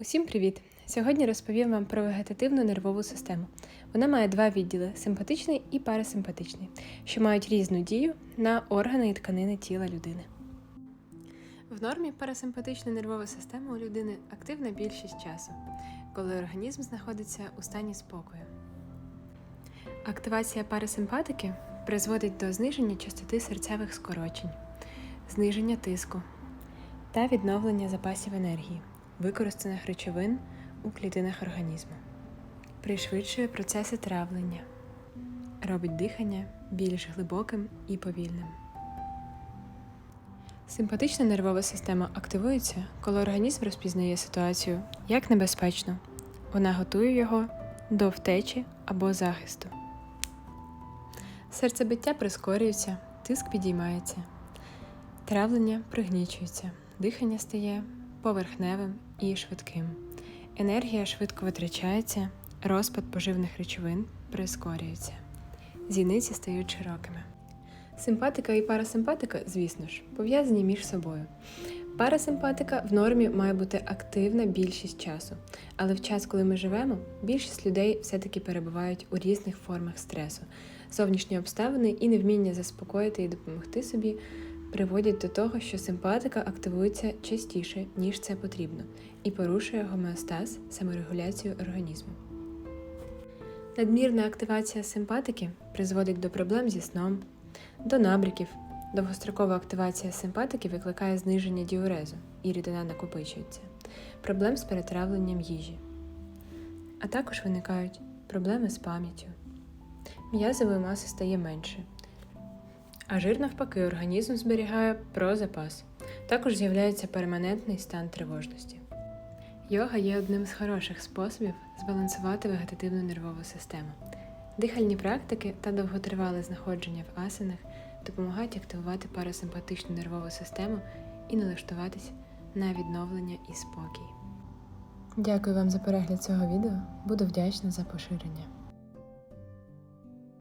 Усім привіт! Сьогодні розповім вам про вегетативну нервову систему. Вона має два відділи симпатичний і парасимпатичний, що мають різну дію на органи і тканини тіла людини. В нормі парасимпатична нервова система у людини активна більшість часу, коли організм знаходиться у стані спокою. Активація парасимпатики призводить до зниження частоти серцевих скорочень, зниження тиску та відновлення запасів енергії, використаних речовин у клітинах організму. Пришвидшує процеси травлення, робить дихання більш глибоким і повільним. Симпатична нервова система активується, коли організм розпізнає ситуацію як небезпечну. Вона готує його до втечі або захисту. Серцебиття прискорюється, тиск підіймається, травлення пригнічується, дихання стає поверхневим і швидким. Енергія швидко витрачається, розпад поживних речовин прискорюється. Зіниці стають широкими. Симпатика і парасимпатика, звісно ж, пов'язані між собою. Парасимпатика в нормі має бути активна більшість часу, але в час, коли ми живемо, більшість людей все-таки перебувають у різних формах стресу. Зовнішні обставини і невміння заспокоїти і допомогти собі приводять до того, що симпатика активується частіше, ніж це потрібно, і порушує гомеостаз, саморегуляцію організму. Надмірна активація симпатики призводить до проблем зі сном, до набряків. Довгострокова активація симпатики викликає зниження діурезу, і рідина накопичується, проблем з перетравленням їжі. А також виникають проблеми з пам'яттю. М'язової маси стає менше, а жир навпаки організм зберігає про запас. Також з'являється перманентний стан тривожності. Йога є одним з хороших способів збалансувати вегетативну нервову систему. Дихальні практики та довготривале знаходження в асанах допомагають активувати парасимпатичну нервову систему і налаштуватись на відновлення і спокій. Дякую вам за перегляд цього відео. Буду вдячна за поширення.